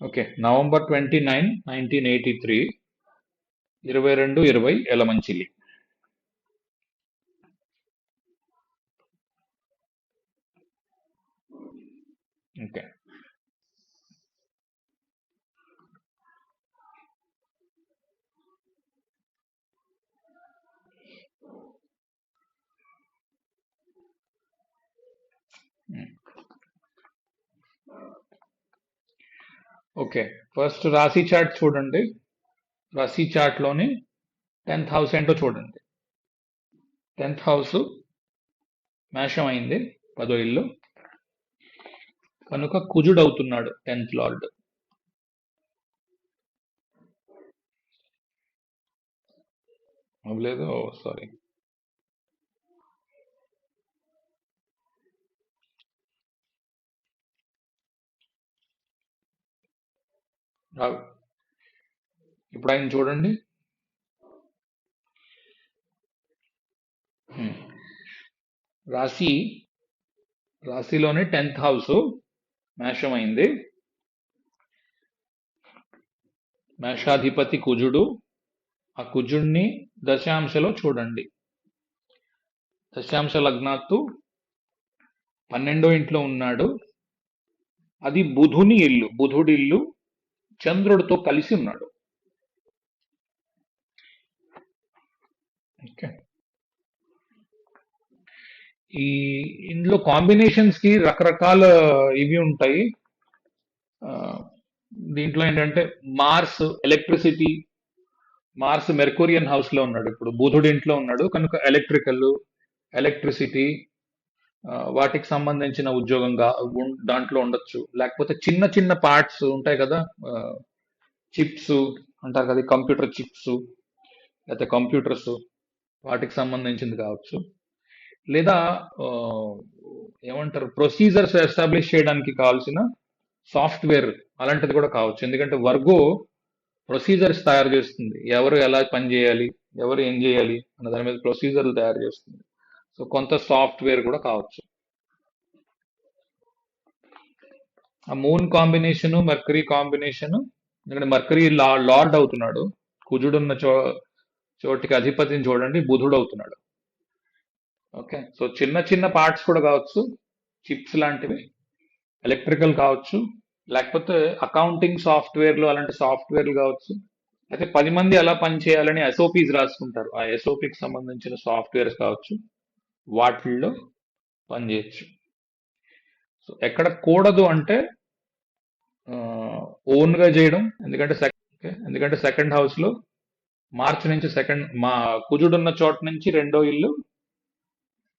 Okay. November twenty nine nineteen eighty three ఇరవై రెండు ఇరవై ఎలమంచిలి. ఓకే. ఓకే. ఫస్ట్ రాశి చార్ట్ చూడండి. రాశి చార్ట్లోని టెన్త్ హౌస్ ఏంటో చూడండి. టెన్త్ హౌస్ మేషం అయింది పదో ఇల్లు. కనుక కుజుడు అవుతున్నాడు టెన్త్ లార్డ్. అవ్వలేదు? సారీ. ఇప్పుడు ఆయన చూడండి. రాశి రాశిలోనే టెన్త్ హౌస్ మేషం అయింది మేషాధిపతి కుజుడు ఆ కుజుడిని దశాంశలో చూడండి. దశాంశ లగ్నాత్తు పన్నెండో ఇంట్లో ఉన్నాడు. అది బుధుని ఇల్లు బుధుడి ఇల్లు చంద్రుడితో కలిసి ఉన్నాడు. ఓకే. ఈ ఇందులో కాంబినేషన్స్కి రకరకాల ఇవి ఉంటాయి. దీంట్లో ఏంటంటే మార్స్ ఎలక్ట్రిసిటీ మార్స్ మెర్కూరియన్ హౌస్లో ఉన్నాడు. ఇప్పుడు బుధుడి ఇంట్లో ఉన్నాడు. కనుక ఎలక్ట్రికల్ ఎలక్ట్రిసిటీ వాటికి సంబంధించిన ఉద్యోగంగా దాంట్లో ఉండొచ్చు. లేకపోతే చిన్న చిన్న పార్ట్స్ ఉంటాయి కదా చిప్స్ అంటారు కదా కంప్యూటర్ చిప్స్ లేకపోతే కంప్యూటర్స్ వాటికి సంబంధించింది కావచ్చు. లేదా ఏమంటారు ప్రొసీజర్స్ ఎస్టాబ్లిష్ చేయడానికి కావాల్సిన సాఫ్ట్వేర్ అలాంటిది కూడా కావచ్చు. ఎందుకంటే వర్గో ప్రొసీజర్స్ తయారు చేస్తుంది. ఎవరు ఎలా పని చేయాలి ఎవరు ఏం చేయాలి అన్న దాని మీద ప్రొసీజర్లు తయారు చేస్తుంది. సో కొంత సాఫ్ట్వేర్ కూడా కావచ్చు. ఆ మూన్ కాంబినేషన్ మర్కరీ కాంబినేషన్ ఎందుకంటే మర్కరీ లా లార్డ్ అవుతున్నాడు. కుజుడున్న చో చోటికి అధిపతిని చూడండి బుధుడు అవుతున్నాడు. ఓకే. సో చిన్న చిన్న పార్ట్స్ కూడా కావచ్చు చిప్స్ లాంటివి ఎలక్ట్రికల్ కావచ్చు లేకపోతే అకౌంటింగ్ సాఫ్ట్వేర్లు అలాంటి సాఫ్ట్వేర్లు కావచ్చు. అయితే పది మంది ఎలా పని చేయాలని ఎస్ఓపీస్ రాసుకుంటారు. ఆ ఎస్ఓపికి సంబంధించిన సాఫ్ట్వేర్స్ కావచ్చు. వాటిల్లో పనిచేయచ్చు. సో ఎక్కడ కూడదు అంటే ఓన్గా చేయడం. ఎందుకంటే సెకండ్ ఎందుకంటే సెకండ్ హౌస్లో మార్చి నుంచి సెకండ్ మా కుజుడున్న చోట నుంచి రెండో ఇల్లు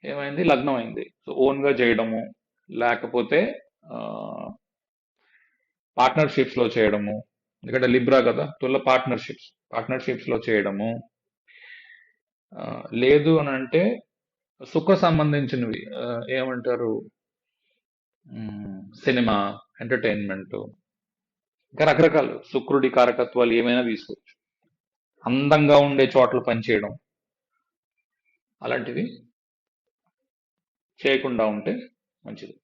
ఏమైంది? లగ్నం అయింది సో ఓన్గా చేయడము. లేకపోతే పార్ట్నర్షిప్స్లో చేయడము. ఎందుకంటే లిబ్రా కదా? తుల్ల పార్ట్నర్షిప్స్ పార్ట్నర్షిప్స్లో చేయడము. లేదు అని అంటే సుఖ సంబంధించినవి ఏమంటారు? సినిమా ఎంటర్టైన్మెంట్ ఇంకా రకరకాలు. శుక్రుడి కారకత్వాలు ఏమైనా తీసుకోవచ్చు. అందంగా ఉండే చోట్ల పనిచేయడం. అలాంటివి చేయకుండా ఉంటే మంచిది.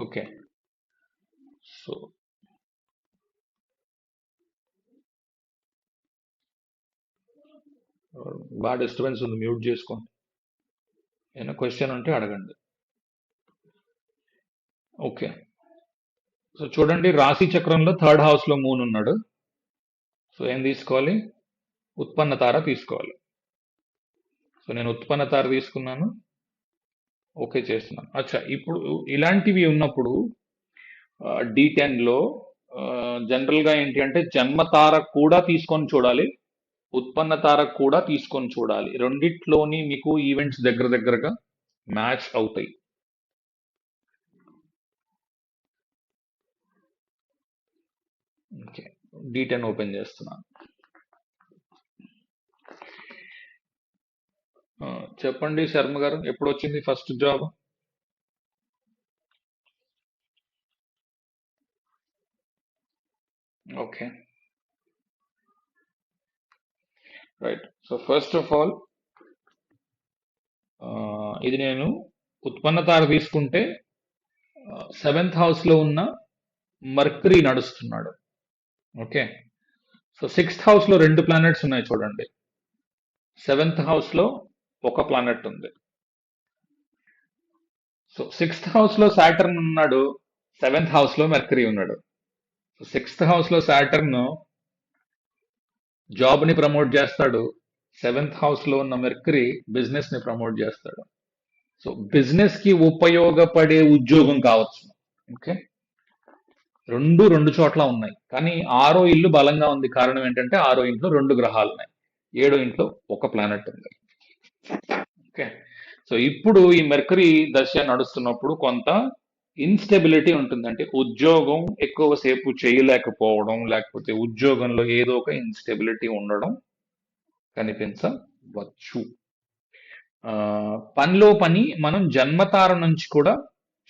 ఓకే. సో బాగా డిస్టర్బెన్స్ ఉంది మ్యూట్ చేసుకోండి. ఏమైనా క్వశ్చన్ ఉంటే అడగండి. ఓకే సో చూడండి రాశి చక్రంలో థర్డ్ హౌస్లో మూన్ ఉన్నాడు. సో ఏం తీసుకోవాలి? ఉత్పన్న తార తీసుకోవాలి. సో నేను ఉత్పన్న తార తీసుకున్నాను. ఓకే చేస్తున్నాను. అచ్చా ఇప్పుడు ఇలాంటివి ఉన్నప్పుడు డి టెన్లో జనరల్గా ఏంటి అంటే జన్మతార కూడా తీసుకొని చూడాలి. ఉత్పన్న తారక్ కూడా తీసుకొని చూడాలి. రెండిట్లోని మీకు ఈవెంట్స్ దగ్గర దగ్గరగా మ్యాచ్ అవుతాయి. ఓకే డి ఓపెన్ చేస్తున్నాను చెప్పండి శర్మ గారు ఎప్పుడు వచ్చింది first job okay right so first of all ఇది నేను ఉత్పన్న తార తీసుకుంటే సెవెంత్ హౌస్లో ఉన్న మర్కరీ నడుస్తున్నాడు. ఓకే? సో సిక్స్త్ హౌస్లో రెండు ప్లానెట్స్ ఉన్నాయి చూడండి. సెవెంత్ హౌస్లో ఒక ప్లానెట్ ఉంది. సో సిక్స్త్ హౌస్లో సాటర్న్ ఉన్నాడు సెవెంత్ హౌస్లో మెర్కరీ ఉన్నాడు. సిక్స్త్ హౌస్లో సాటర్న్ జాబ్ని ప్రమోట్ చేస్తాడు. సెవెంత్ హౌస్లో ఉన్న మెర్కరీ బిజినెస్ని ప్రమోట్ చేస్తాడు. సో బిజినెస్కి ఉపయోగపడే ఉద్యోగం కావచ్చు. ఓకే? రెండు రెండు చోట్ల ఉన్నాయి. కానీ ఆరో ఇల్లు బలంగా ఉంది. కారణం ఏంటంటే ఆరో ఇంట్లో రెండు గ్రహాలు ఉన్నాయి. ఏడో ఇంట్లో ఒక ప్లానెట్ ఉంది. ఓకే? సో ఇప్పుడు ఈ మెర్కరీ దశ నడుస్తున్నప్పుడు కొంత ఇన్స్టెబిలిటీ ఉంటుందంటే ఉద్యోగం ఎక్కువసేపు చేయలేకపోవడం లేకపోతే ఉద్యోగంలో ఏదో ఒక ఇన్స్టెబిలిటీ ఉండడం కనిపించవచ్చు. పనిలో పని మనం జన్మతార నుంచి కూడా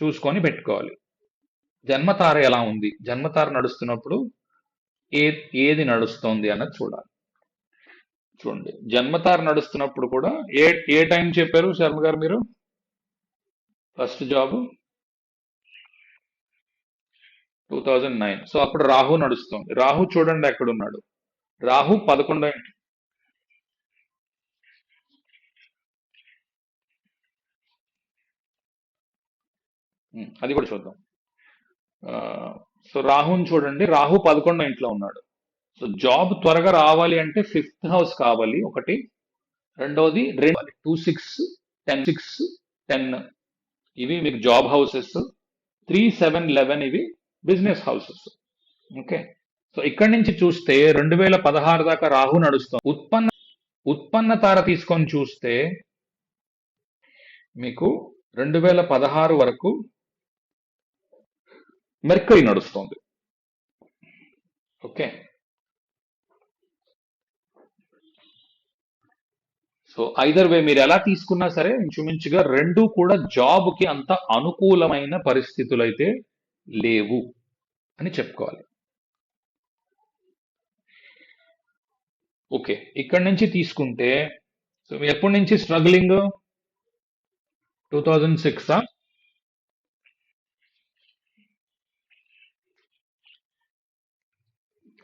చూసుకొని పెట్టుకోవాలి. జన్మతార ఎలా ఉంది? జన్మతార నడుస్తున్నప్పుడు ఏ ఏది నడుస్తోంది అన్నది చూడాలి. చూడండి జన్మతార నడుస్తున్నప్పుడు కూడా ఏ ఏ టైం చెప్పారు శర్మ గారు మీరు? First job? Two thousand nine. So అప్పుడు రాహు నడుస్తుంది. రాహు చూడండి ఎక్కడ ఉన్నాడు రాహు పదకొండో ఇంటి. అది కూడా చూద్దాం. సో రాహుని చూడండి. రాహు పదకొండో ఇంట్లో ఉన్నాడు. సో జాబ్ త్వరగా రావాలి అంటే ఫిఫ్త్ హౌస్ కావాలి. ఒకటి. రెండోది రెండు. Two six ten six ten. ఇవి మీకు job houses. Three seven eleven ఇవి బిజినెస్ హౌసెస్. ఓకే? సో ఇక్కడి నుంచి చూస్తే రెండు వేల పదహారు దాకా రాహు నడుస్తుంది. ఉత్పన్న ఉత్పన్న తార తీసుకొని చూస్తే మీకు రెండు వేల పదహారు వరకు మెర్కరీ నడుస్తుంది. ఓకే? సో ఐదర్ వే మీరు ఎలా తీసుకున్నా సరే ఇంచుమించుగా రెండు కూడా జాబ్కి అంత అనుకూలమైన పరిస్థితులు అయితే లేవు అని చెప్పుకోవాలి. ఓకే ఇక్కడి నుంచి తీసుకుంటే సో ఎప్పటి నుంచి struggling two thousand six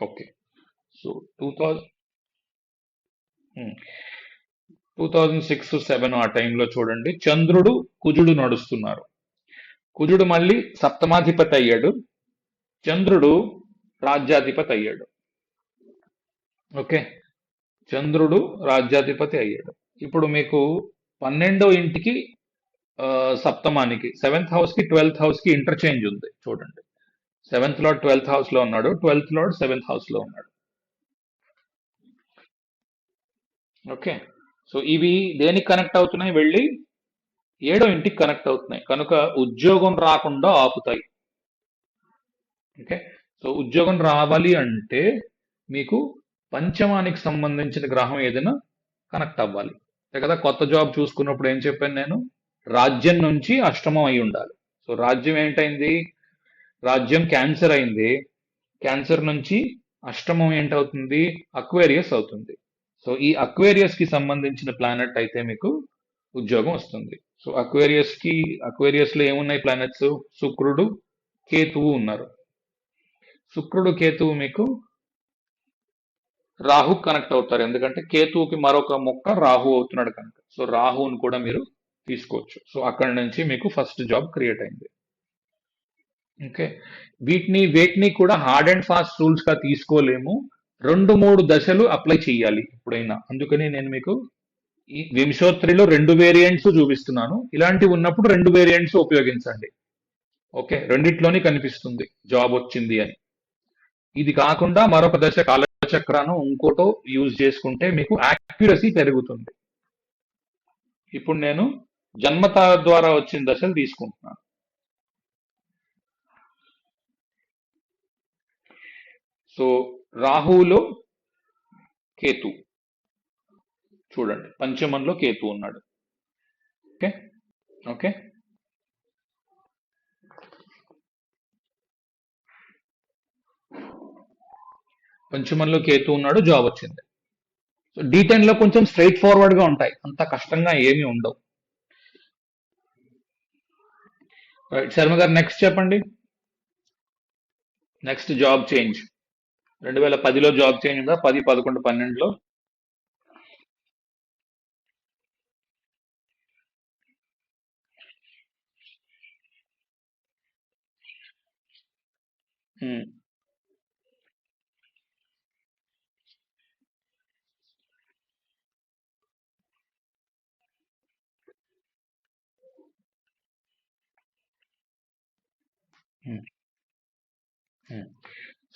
okay so two thousand two thousand six seven ఆ టైంలో చూడండి చంద్రుడు కుజుడు నడుస్తున్నారు. కుజుడు మళ్ళీ సప్తమాధిపతి అయ్యాడు. చంద్రుడు రాజ్యాధిపతి అయ్యాడు. ఓకే? చంద్రుడు రాజ్యాధిపతి అయ్యాడు. ఇప్పుడు మీకు పన్నెండో ఇంటికి సప్తమానికి సెవెంత్ హౌస్కి ట్వెల్త్ హౌస్కి ఇంటర్చేంజ్ ఉంది. చూడండి. సెవెంత్ లార్డ్ ట్వెల్త్ హౌస్లో ఉన్నాడు. ట్వెల్త్ లార్డ్ సెవెంత్ హౌస్లో ఉన్నాడు. ఓకే? సో ఇవి దేనికి కనెక్ట్ అవుతున్నాయి? వెళ్ళి ఏడో ఇంటికి కనెక్ట్ అవుతున్నాయి. కనుక ఉద్యోగం రాకుండా ఆపుతాయి. ఓకే? సో ఉద్యోగం రావాలి అంటే మీకు పంచమానికి సంబంధించిన గ్రహం ఏదైనా కనెక్ట్ అవ్వాలి. అంతే కదా? కొత్త జాబ్ చూసుకున్నప్పుడు ఏం చెప్పాను నేను? రాజ్యం నుంచి అష్టమం అయి ఉండాలి. సో రాజ్యం ఏంటైంది? రాజ్యం క్యాన్సర్ అయింది. క్యాన్సర్ నుంచి అష్టమం ఏంటవుతుంది? అక్వేరియస్ అవుతుంది. సో ఈ అక్వేరియస్కి సంబంధించిన ప్లానెట్ అయితే మీకు ఉద్యోగం వస్తుంది. సో అక్వేరియస్కి అక్వేరియస్లో ఏమున్నాయి ప్లానెట్స్ శుక్రుడు కేతువు ఉన్నారు. శుక్రుడు కేతువు మీకు రాహు కనెక్ట్ అవుతారు. ఎందుకంటే కేతువుకి మరొక మొక్క రాహు అవుతున్నాడు కనుక. సో రాహుని కూడా మీరు తీసుకోవచ్చు. సో అక్కడ నుంచి మీకు ఫస్ట్ జాబ్ క్రియేట్ అయింది. ఓకే వీటిని వేటిని కూడా హార్డ్ అండ్ ఫాస్ట్ రూల్స్గా తీసుకోలేము. రెండు మూడు దశలు అప్లై చేయాలి ఎప్పుడైనా. అందుకని నేను మీకు ఈ వింశోత్రిలో రెండు వేరియంట్స్ చూపిస్తున్నాను. ఇలాంటివి ఉన్నప్పుడు రెండు వేరియంట్స్ ఉపయోగించండి. ఓకే రెండిట్లోనే కనిపిస్తుంది. జాబ్ వచ్చింది అని. ఇది కాకుండా మరొక దశ కాలచక్రాను ఇంకోటో యూజ్ చేసుకుంటే మీకు యాక్యురసీ పెరుగుతుంది. ఇప్పుడు నేను జన్మత ద్వారా వచ్చిన దశలు తీసుకుంటున్నాను. సో రాహువులో కేతు. చూడండి. పంచమంలో కేతు ఉన్నాడు. ఓకే? ఓకే? పంచమంలో కేతు ఉన్నాడు జాబ్ వచ్చింది. సో డి లో కొంచెం స్ట్రైట్ ఫార్వర్డ్గా ఉంటాయి. అంత కష్టంగా ఏమీ ఉండవు. రైట్ శర్మ గారు నెక్స్ట్ చెప్పండి. నెక్స్ట్ జాబ్ చేంజ్ రెండు వేల పదిలో జాబ్ చేంజ్ ఉందా? పది పదకొండు పన్నెండులో?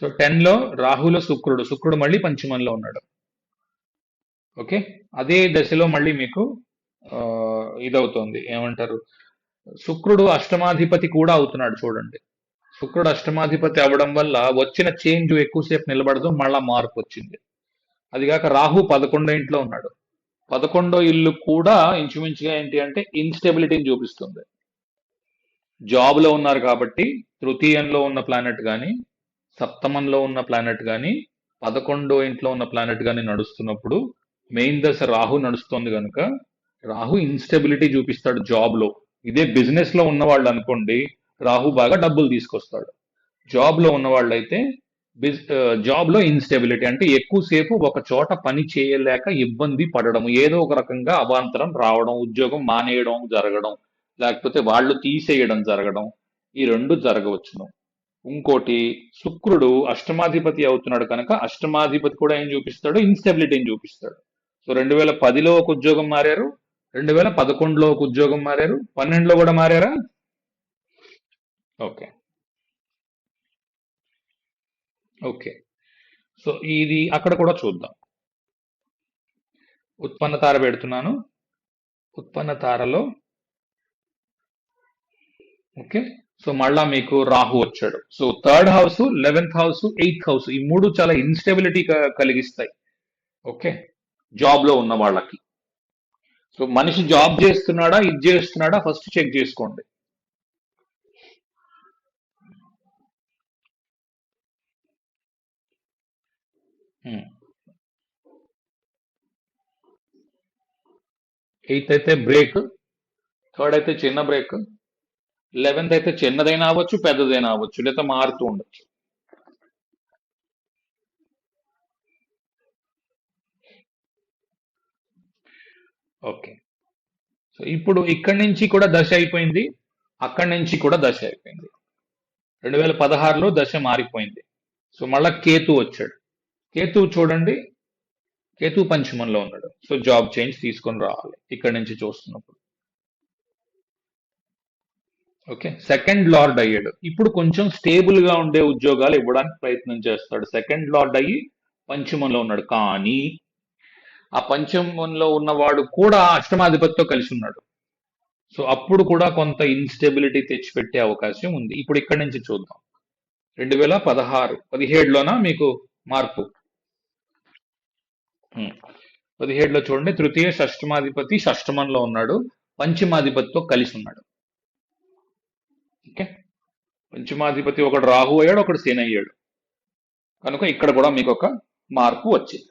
సో టెన్లో రాహుల శుక్రుడు శుక్రుడు మళ్ళీ పంచమంలో ఉన్నాడు. ఓకే? అదే దశలో మళ్ళీ మీకు ఆ, ఇదవుతోంది. ఏమంటారు? శుక్రుడు అష్టమాధిపతి కూడా అవుతున్నాడు చూడండి. శుక్రుడు అష్టమాధిపతి అవ్వడం వల్ల వచ్చిన చేంజ్ ఎక్కువసేపు నిలబడదు మళ్ళా మార్పు వచ్చింది. అదిగాక రాహు పదకొండో ఇంట్లో ఉన్నాడు. పదకొండో ఇల్లు కూడా ఇంచుమించుగా ఏంటి అంటే ఇన్స్టెబిలిటీని చూపిస్తుంది. జాబ్లో ఉన్నారు కాబట్టి తృతీయంలో ఉన్న ప్లానెట్ కానీ సప్తమంలో ఉన్న ప్లానెట్ కానీ పదకొండో ఇంట్లో ఉన్న ప్లానెట్ కానీ నడుస్తున్నప్పుడు మెయిన్ దశ రాహు నడుస్తుంది కనుక రాహు ఇన్స్టెబిలిటీ చూపిస్తాడు జాబ్లో ఇదే బిజినెస్లో ఉన్న వాళ్ళు అనుకోండి రాహు బాగా డబ్బులు తీసుకొస్తాడు. జాబ్లో ఉన్న వాళ్ళైతే బిజ్ జాబ్లో ఇన్స్టెబిలిటీ అంటే ఎక్కువసేపు ఒక చోట పని చేయలేక ఇబ్బంది పడడం ఏదో ఒక రకంగా అవాంతరం రావడం ఉద్యోగం మానేయడం జరగడం లేకపోతే వాళ్ళు తీసేయడం జరగడం ఈ రెండు జరగవచ్చును. ఇంకోటి శుక్రుడు అష్టమాధిపతి అవుతున్నాడు కనుక అష్టమాధిపతి కూడా ఏం చూపిస్తాడు? ఇన్స్టెబిలిటీని చూపిస్తాడు. సో రెండు వేల పదిలో ఒక ఉద్యోగం మారారు రెండు వేల పదకొండులో ఒక ఉద్యోగం మారారు పన్నెండులో కూడా మారారా? ఓకే ఓకే సో ఇది అక్కడ కూడా చూద్దాం. ఉత్పన్న తార పెడుతున్నాను. ఉత్పన్న తారలో ఓకే. సో మళ్ళా మీకు రాహు వచ్చాడు. So third house eleventh house eighth house ఈ మూడు చాలా ఇన్స్టెబిలిటీ కలిగిస్తాయి. ఓకే. జాబ్లో ఉన్న వాళ్ళకి. సో మనిషి జాబ్ చేస్తున్నాడా ఇది చేస్తున్నాడా ఫస్ట్ చెక్ చేసుకోండి. ఎయిత్ అయితే బ్రేక్ థర్డ్ అయితే చిన్న బ్రేక్ లెవెన్త్ అయితే చిన్నదైనా అవ్వచ్చు పెద్దదైనా అవ్వచ్చు లేదా మారుతూ ఉండొచ్చు. ఓకే సో ఇప్పుడు ఇక్కడి నుంచి కూడా దశ అయిపోయింది. అక్కడి నుంచి కూడా దశ అయిపోయింది. రెండు వేల పదహారులో దశ మారిపోయింది. సో మళ్ళా కేతు వచ్చాడు. కేతు చూడండి. కేతు పంచమంలో ఉన్నాడు. సో జాబ్ చేంజ్ తీసుకొని రావాలి. ఇక్కడి నుంచి చూస్తున్నప్పుడు. ఓకే. సెకండ్ లార్డ్ అయ్యాడు. ఇప్పుడు కొంచెం స్టేబుల్గా ఉండే ఉద్యోగాలు ఇవ్వడానికి ప్రయత్నం చేస్తాడు. సెకండ్ లార్డ్ అయ్యి పంచమంలో ఉన్నాడు. కానీ ఆ పంచమంలో ఉన్నవాడు కూడా అష్టమాధిపతితో కలిసి ఉన్నాడు. సో అప్పుడు కూడా కొంత ఇన్స్టెబిలిటీ తెచ్చిపెట్టే అవకాశం ఉంది. ఇప్పుడు ఇక్కడి నుంచి చూద్దాం. రెండు వేల పదహారు పదిహేడులోన మీకు మార్పు? పదిహేడులో చూడండి తృతీయ షష్టమాధిపతి షష్టమంలో ఉన్నాడు పంచమాధిపతితో కలిసి ఉన్నాడు. ఓకే? పంచమాధిపతి ఒకడు రాహు అయ్యాడు ఒకడు సేన అయ్యాడు. కనుక ఇక్కడ కూడా మీకు ఒక మార్పు వచ్చింది.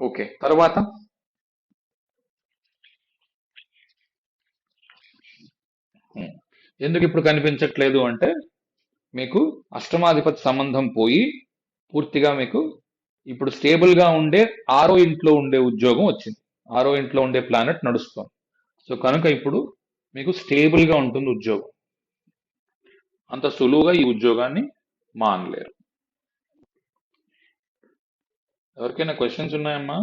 ఓకే తర్వాత? ఎందుకు ఇప్పుడు కనిపించట్లేదు అంటే మీకు అష్టమాధిపతి సంబంధం పోయి పూర్తిగా మీకు ఇప్పుడు స్టేబుల్గా ఉండే ఆరో ఇంట్లో ఉండే ఉద్యోగం వచ్చింది. ఆరో ఇంట్లో ఉండే ప్లానెట్ నడుస్తుంది. సో కనుక ఇప్పుడు మీకు స్టేబుల్గా ఉంటుంది ఉద్యోగం. అంత సులువుగా ఈ ఉద్యోగాన్ని మానలేరు. ఎవరికైనా క్వశ్చన్స్ ఉన్నాయమ్మా?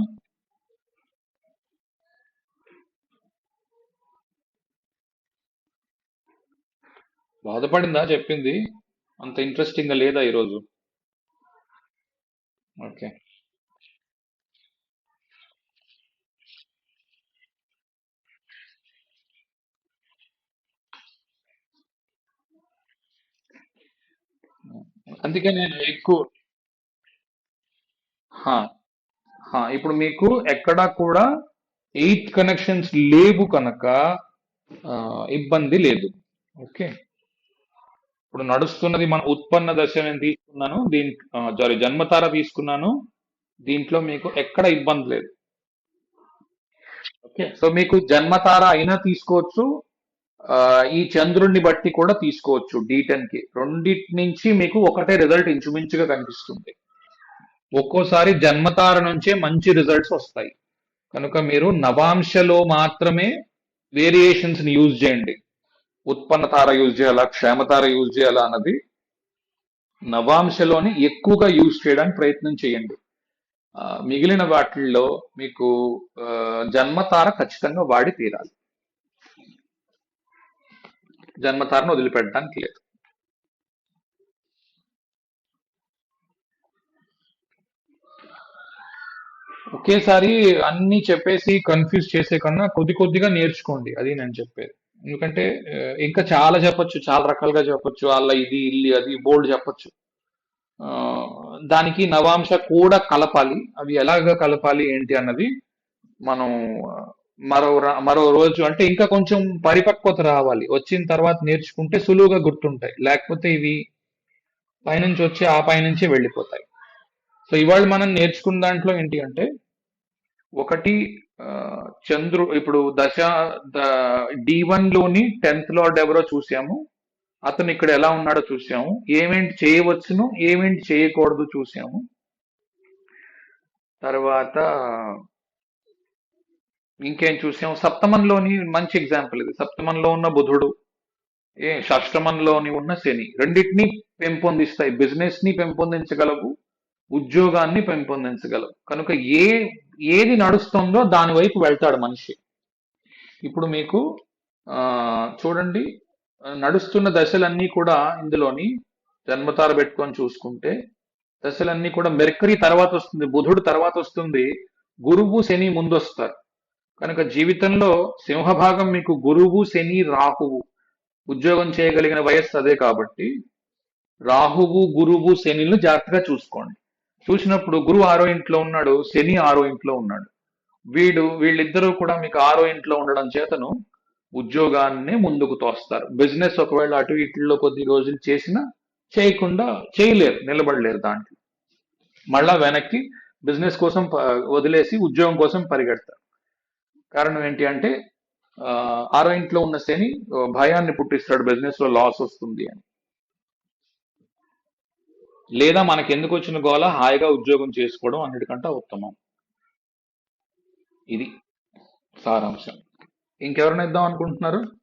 బాధపడిందా? చెప్పింది. అంత ఇంట్రెస్టింగ్గా లేదా ఈరోజు? ఓకే. అందుకే నేను ఎక్కువ హా, హా, ఇప్పుడు మీకు ఎక్కడా కూడా ఎయిత్ కనెక్షన్స్ లేవు కనుక ఇబ్బంది లేదు. ఓకే. ఇప్పుడు నడుస్తున్నది మన ఉత్పన్న దశ నేను తీసుకున్నాను దీని సారీ జన్మతార తీసుకున్నాను దీంట్లో మీకు ఎక్కడ ఇబ్బంది లేదు. ఓకే. సో మీకు జన్మతార అయినా తీసుకోవచ్చు ఈ చంద్రుడిని బట్టి కూడా తీసుకోవచ్చు డి టెన్కి రెండిటి నుంచి మీకు ఒకటే రిజల్ట్ ఇంచుమించుగా కనిపిస్తుంది. ఒక్కోసారి జన్మతార నుంచే మంచి రిజల్ట్స్ వస్తాయి. కనుక మీరు నవాంశలో మాత్రమే వేరియేషన్స్ని యూజ్ చేయండి. ఉత్పన్న తార యూజ్ చేయాలా క్షేమతార యూజ్ చేయాలా అన్నది నవాంశలోని ఎక్కువగా యూజ్ చేయడానికి ప్రయత్నం చేయండి. మిగిలిన వాటిల్లో మీకు జన్మతార ఖచ్చితంగా వాడి తీరాలి. జన్మతారను వదిలిపెట్టడానికి లేదు. ఒకేసారి అన్ని చెప్పేసి కన్ఫ్యూజ్ చేసే కన్నా కొద్ది కొద్దిగా నేర్చుకోండి అది నేను చెప్పేది. ఎందుకంటే ఇంకా చాలా చెప్పొచ్చు చాలా రకాలుగా చెప్పొచ్చు వాళ్ళ ఇది ఇల్లు అది బోల్డ్ చెప్పొచ్చు. దానికి నవాంశ కూడా కలపాలి. అవి ఎలాగ కలపాలి ఏంటి అన్నది మనం మరో రా- మరో రోజు అంటే ఇంకా కొంచెం పరిపక్వత రావాలి. వచ్చిన తర్వాత నేర్చుకుంటే సులువుగా గుర్తుంటాయి. లేకపోతే ఇవి పైనుంచి వచ్చి ఆ పైనుంచి వెళ్ళిపోతాయి. సో ఇవాళ మనం నేర్చుకున్న దాంట్లో ఏంటి అంటే ఒకటి చంద్రు ఇప్పుడు దశ డి వన్లోని టెన్త్ లార్డ్ ఎవరో చూసాము. అతను ఇక్కడ ఎలా ఉన్నాడో చూసాము. ఏమేంటి చేయవచ్చును ఏమేంటి చేయకూడదు చూసాము. తర్వాత ఇంకేం చూసాము? సప్తమంలోని మంచి ఎగ్జాంపుల్ ఇది. సప్తమంలో ఉన్న బుధుడు ఏ షష్టమంలోని ఉన్న శని. రెండింటిని పెంపొందిస్తాయి. బిజినెస్ని పెంపొందించగలవు ఉద్యోగాన్ని పెంపొందించగలవు. కనుక ఏ ఏది నడుస్తుందో దాని వైపు వెళ్తాడు మనిషి. ఇప్పుడు మీకు చూడండి నడుస్తున్న దశలన్నీ కూడా ఇందులోని జన్మతార పెట్టుకొని చూసుకుంటే దశలన్నీ కూడా మెర్కరీ తర్వాత వస్తుంది బుధుడు తర్వాత వస్తుంది గురువు శని ముందు వస్తారు కనుక జీవితంలో సింహభాగం మీకు గురువు శని రాహువు ఉద్యోగం చేయగలిగిన వయస్సు అదే కాబట్టి రాహువు గురువు శనిలు జాగ్రత్తగా చూసుకోండి. చూసినప్పుడు గురువు ఆరో ఇంట్లో ఉన్నాడు శని ఆరో ఇంట్లో ఉన్నాడు. వీడు వీళ్ళిద్దరూ కూడా మీకు ఆరో ఇంట్లో ఉండడం చేతను ఉద్యోగాన్ని ముందుకు తోస్తారు. బిజినెస్ ఒకవేళ అటు ఇట్లో కొద్ది రోజులు చేసినా చేయకుండా చేయలేరు నిలబడలేరు దాంట్లో. మళ్ళా వెనక్కి బిజినెస్ కోసం ప- వదిలేసి ఉద్యోగం కోసం పరిగెడతారు. కారణం ఏంటి అంటే ఆరో ఇంట్లో ఉన్న శని భయాన్ని పుట్టిస్తాడు బిజినెస్లో లాస్ వస్తుంది అని. లేదా మనకి ఎందుకు వచ్చిన గోల హాయిగా ఉద్యోగం చేసుకోవడం అన్నిటికంటే ఉత్తమం. ఇది సారాంశం. ఇంకెవరైనా ఇద్దాం అనుకుంటున్నారు?